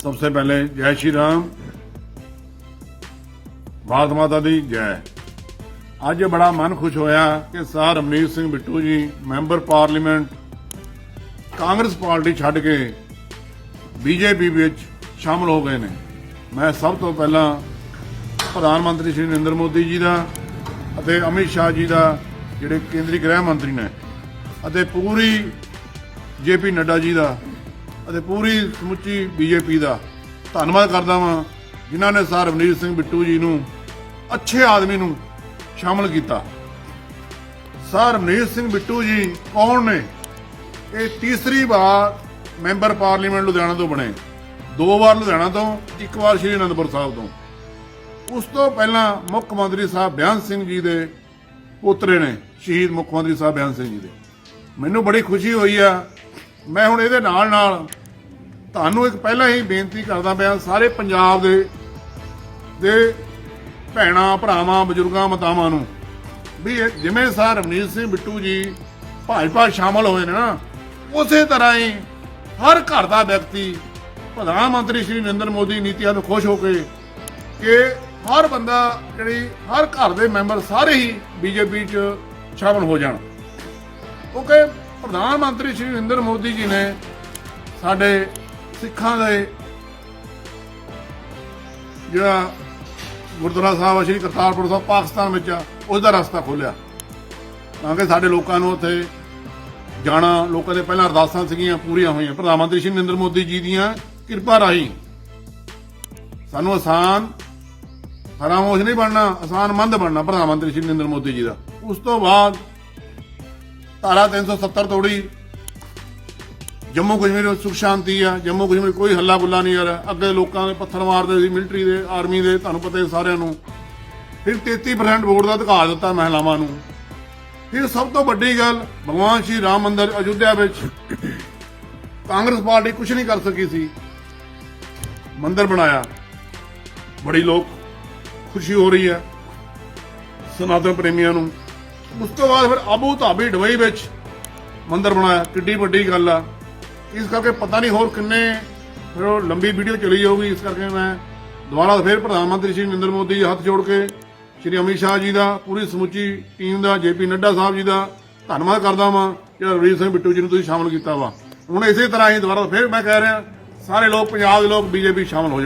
सबसे पहले जय श्री राम ਭਾਰਤ ਮਾਤਾ ਦੀ ਜੈ ਅੱਜ ਬੜਾ ਮਨ ਖੁਸ਼ ਹੋਇਆ ਕਿ ਸਰ ਰਮਨੀਤ ਸਿੰਘ ਬਿੱਟੂ ਜੀ ਮੈਂਬਰ ਪਾਰਲੀਮੈਂਟ ਕਾਂਗਰਸ ਪਾਰਟੀ ਛੱਡ ਕੇ ਬੀਜੇਪੀ ਵਿੱਚ ਸ਼ਾਮਲ ਹੋ ਗਏ ਨੇ ਮੈਂ ਸਭ ਤੋਂ ਪਹਿਲਾਂ ਪ੍ਰਧਾਨ ਮੰਤਰੀ ਸ਼੍ਰੀ ਨਰਿੰਦਰ ਮੋਦੀ ਜੀ ਦਾ ਅਤੇ ਅਮਿਤ ਸ਼ਾਹ ਜੀ ਦਾ ਜਿਹੜੇ ਕੇਂਦਰੀ ਗ੍ਰਹਿ ਮੰਤਰੀ ਨੇ ਅਤੇ ਪੂਰੀ ਜੇਪੀ ਨੱਡਾ ਜੀ ਦਾ ਅਤੇ ਪੂਰੀ ਸਮੁੱਚੀ ਬੀਜੇਪੀ ਦਾ ਧੰਨਵਾਦ ਕਰਦਾ ਵਾਂ, ਜਿਨ੍ਹਾਂ ਨੇ ਸਰ ਰਵਨੀਤ ਸਿੰਘ ਬਿੱਟੂ ਜੀ ਨੂੰ ਅੱਛੇ ਆਦਮੀ ਨੂੰ ਸ਼ਾਮਲ ਕੀਤਾ। ਸਰ ਰਵਨੀਤ ਸਿੰਘ ਬਿੱਟੂ ਜੀ ਕੌਣ ਨੇ? ਇਹ ਤੀਸਰੀ ਵਾਰ ਮੈਂਬਰ ਪਾਰਲੀਮੈਂਟ ਲੁਧਿਆਣਾ ਤੋਂ ਬਣੇ। ਦੋ ਵਾਰ ਲੁਧਿਆਣਾ ਤੋਂ, ਇੱਕ ਵਾਰ ਸ਼੍ਰੀ ਅਨੰਦਪੁਰ ਸਾਹਿਬ ਤੋਂ। ਉਸ ਤੋਂ ਪਹਿਲਾਂ ਮੁੱਖ ਮੰਤਰੀ ਸਾਹਿਬ ਬਿਆਨ ਸਿੰਘ ਜੀ ਦੇ ਪੋਤਰੇ ਨੇ, ਸ਼ਹੀਦ ਮੁੱਖ ਮੰਤਰੀ ਸਾਹਿਬ ਬਿਆਨ ਸਿੰਘ ਜੀ ਦੇ। ਮੈਨੂੰ ਬੜੀ ਖੁਸ਼ੀ ਹੋਈ ਆ। ਮੈਂ ਹੁਣ ਇਹਦੇ ਨਾਲ ਨਾਲ ਤੁਹਾਨੂੰ ਇੱਕ ਪਹਿਲਾਂ ਹੀ ਬੇਨਤੀ ਕਰਦਾ ਪਿਆ, ਸਾਰੇ ਪੰਜਾਬ ਦੇ ਦੇ ਭੈਣਾਂ, ਭਰਾਵਾਂ, ਬਜ਼ੁਰਗਾਂ, ਮਾਤਾਵਾਂ ਨੂੰ ਵੀ ਜਿਵੇਂ ਸਰ ਰਵਨੀਤ ਸਿੰਘ ਬਿੱਟੂ ਜੀ ਭਾਜਪਾ ਸ਼ਾਮਲ ਹੋਏ ਨੇ ਨਾ, ਉਸੇ ਤਰ੍ਹਾਂ ਹੀ ਹਰ ਘਰ ਦਾ ਵਿਅਕਤੀ, ਪ੍ਰਧਾਨ ਮੰਤਰੀ ਸ਼੍ਰੀ ਨਰਿੰਦਰ ਮੋਦੀ ਨੀਤੀਆਂ ਤੋਂ ਖੁਸ਼ ਹੋ ਕੇ ਕਿ ਹਰ ਬੰਦਾ ਜਿਹੜੀ ਹਰ ਘਰ ਦੇ ਮੈਂਬਰ ਸਾਰੇ ਹੀ ਬੀਜੇਪੀ 'ਚ ਸ਼ਾਮਲ ਹੋ ਜਾਣ। ਕਿਉਂਕਿ ਪ੍ਰਧਾਨ ਮੰਤਰੀ ਸ਼੍ਰੀ ਨਰਿੰਦਰ ਮੋਦੀ ਜੀ ਨੇ ਸਾਡੇ ਸਿੱਖਾਂ ਦੇ ਜਿਹੜਾ ਗੁਰਦੁਆਰਾ ਸਾਹਿਬ ਆ, ਸ਼੍ਰੀ ਕਰਤਾਰਪੁਰ ਸਾਹਿਬ, ਪਾਕਿਸਤਾਨ ਵਿੱਚ ਆ ਉਸ ਦਾ ਰਸਤਾ ਖੋਲਿਆ ਤਾਂ ਕਿ ਸਾਡੇ ਲੋਕਾਂ ਨੂੰ ਉੱਥੇ ਜਾਣਾ, ਲੋਕਾਂ ਦੇ ਪਹਿਲਾਂ ਅਰਦਾਸਾਂ ਸੀਗੀਆਂ, ਪੂਰੀਆਂ ਹੋਈਆਂ। ਪ੍ਰਧਾਨ ਮੰਤਰੀ ਸ਼੍ਰੀ ਨਰਿੰਦਰ ਮੋਦੀ ਜੀ ਦੀਆਂ ਕਿਰਪਾ ਰਾਹੀਂ ਸਾਨੂੰ ਆਸਾਨ ਫਰਾਮੋਸ਼ ਨਹੀਂ ਬਣਨਾ, ਆਸਾਨ ਮੰਦ ਬਣਨਾ ਪ੍ਰਧਾਨ ਮੰਤਰੀ ਸ਼੍ਰੀ ਨਰਿੰਦਰ ਮੋਦੀ ਜੀ ਦਾ। ਉਸ ਤੋਂ ਬਾਅਦ ਧਾਰਾ 370 ਤੋੜੀ ਜੰਮੂ ਕਸ਼ਮੀਰ ਵਿੱਚ ਸੁਖ ਸ਼ਾਂਤੀ ਆ, ਜੰਮੂ ਕਸ਼ਮੀਰ ਕੋਈ ਹੱਲਾ ਗੁੱਲਾ ਨਹੀਂ ਯਾਰ। ਅੱਗੇ ਲੋਕਾਂ ਦੇ ਪੱਥਰ ਮਾਰਦੇ ਸੀ ਮਿਲਟਰੀ ਦੇ ਆਰਮੀ ਦੇ, ਤੁਹਾਨੂੰ ਪਤਾ ਹੀ ਸਾਰਿਆਂ ਨੂੰ। ਫਿਰ 33% ਵੋਟ ਦਾ ਅਧਿਕਾਰ ਦਿੱਤਾ ਮਹਿਲਾਵਾਂ ਨੂੰ। ਫਿਰ ਸਭ ਤੋਂ ਵੱਡੀ ਗੱਲ, ਭਗਵਾਨ ਸ਼੍ਰੀ ਰਾਮ ਮੰਦਿਰ ਅਯੁੱਧਿਆ ਵਿੱਚ ਕਾਂਗਰਸ ਪਾਰਟੀ ਕੁਝ ਨਹੀਂ ਕਰ ਸਕੀ ਸੀ। ਮੰਦਿਰ ਬਣਾਇਆ। ਬੜੀ ਲੋਕ ਖੁਸ਼ੀ ਹੋ ਰਹੀ ਹੈ ਸਨਾਤਨ ਪ੍ਰੇਮੀਆਂ ਨੂੰ। ਉਸ ਤੋਂ ਬਾਅਦ ਫਿਰ ਅਬੂ ਧਾਬੀ, ਡੁਬਈ ਵਿੱਚ ਮੰਦਿਰ ਬਣਾਇਆ। ਕਿੱਡੀ ਵੱਡੀ ਗੱਲ ਆ। ਇਸ ਕਰਕੇ ਪਤਾ ਨਹੀਂ ਹੋਰ ਕਿੰਨੇ ਫਿਰ ਉਹ ਲੰਬੀ ਵੀਡੀਓ ਚਲੀ ਜਾਊਗੀ, ਇਸ ਕਰਕੇ ਮੈਂ ਦੁਬਾਰਾ ਫਿਰ ਪ੍ਰਧਾਨ ਮੰਤਰੀ ਸ਼੍ਰੀ ਨਰਿੰਦਰ ਮੋਦੀ ਜੀ ਹੱਥ ਜੋੜ ਕੇ ਸ਼੍ਰੀ ਅਮਿਤ ਸ਼ਾਹ ਜੀ ਦਾ, ਪੂਰੀ ਸਮੁੱਚੀ ਟੀਮ ਦਾ ਜੇਪੀ ਨੱਡਾ ਸਾਹਿਬ ਜੀ ਦਾ ਧੰਨਵਾਦ ਕਰਦਾ ਵਾਂ ਕਿ ਰਵੀਰ ਸਿੰਘ ਬਿੱਟੂ ਜੀ ਨੂੰ ਤੁਸੀਂ ਸ਼ਾਮਲ ਕੀਤਾ ਵਾ ਹੁਣ ਇਸੇ ਤਰ੍ਹਾਂ ਹੀ ਦੁਬਾਰਾ ਫਿਰ ਮੈਂ ਕਹਿ ਰਿਹਾ, ਸਾਰੇ ਲੋਕ, ਪੰਜਾਬ ਦੇ ਲੋਕ, ਬੀਜੇਪੀ ਸ਼ਾਮਲ ਹੋ ਜਾਣ।